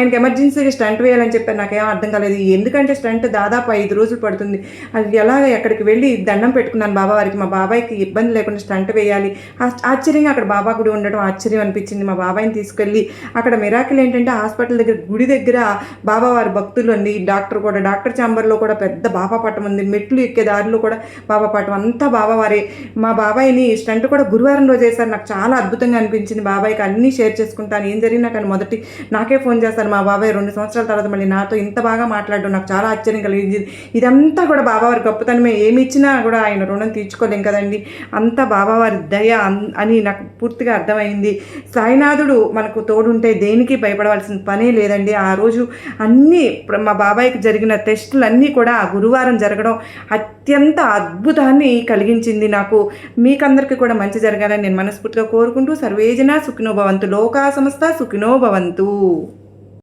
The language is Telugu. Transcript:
ఆయనకి ఎమర్జెన్సీగా స్టంట్ వేయాలని చెప్పారు నాకేం అర్థం కాలేదు. ఎందుకంటే స్టంట్ దాదాపు ఐదు రోజులు పడుతుంది. అది ఎలాగ ఎక్కడికి వెళ్ళి దండం పెట్టుకున్నాను బాబావారికి మా బాబాయ్కి ఇబ్బంది లేకుండా స్టంట్ వేయాలి. ఆశ్చర్యంగా అక్కడ బాబా గుడి ఉండడం ఆశ్చర్యం అనిపించింది. మా బాబాయ్ని తీసుకెళ్ళి అక్కడ మిరాకిల్ ఏంటంటే హాస్పిటల్ దగ్గర గుడి దగ్గర బాబావారి భక్తులు అండి డాక్టర్ కూడా డాక్టర్ ఛాంబర్లో కూడా పెద్ద బాబా పట్టం ఉంది. మెట్లు ఎక్కే దారిలో కూడా బాబా పటం. అంతా బాబావారే మా బాబాయ్ని స్టంట్ కూడా గురువారం రోజు వేశారు. నాకు చాలా అద్భుతంగా అనిపించింది. బాబాయ్కి అన్నీ షేర్ చేసుకుంటాను. ఏం జరిగినా కానీ మొదటి నాకే ఫోన్ చేస్తాను మా బాబాయ్ రెండు సంవత్సరాల తర్వాత మళ్ళీ నాతో ఇంత బాగా మాట్లాడడం నాకు చాలా ఆశ్చర్యం కలిగించింది ఇదంతా కూడా బాబావారి గొప్పతనమే. ఏమి ఇచ్చినా కూడా ఆయన రుణం తీర్చుకోలేం కదండి. అంతా బాబావారి దయ అన్- అని నాకు పూర్తిగా అర్థమైంది. సాయినాథుడు మనకు తోడుంటే దేనికి భయపడవలసిన పనే లేదండి. ఆ రోజు అన్నీ మా బాబాయ్కి జరిగిన టెస్టులు అన్నీ కూడా ఆ గురువారం జరగడం అత్యంత అద్భుతాన్ని కలిగించింది నాకు. మీకందరికీ కూడా మంచి జరగాలని నేను మనస్ఫూర్తిగా కోరుకుంటూ సర్వేజన సుఖినోభవంతు లోకా సంస్థ సుఖినోభవంతు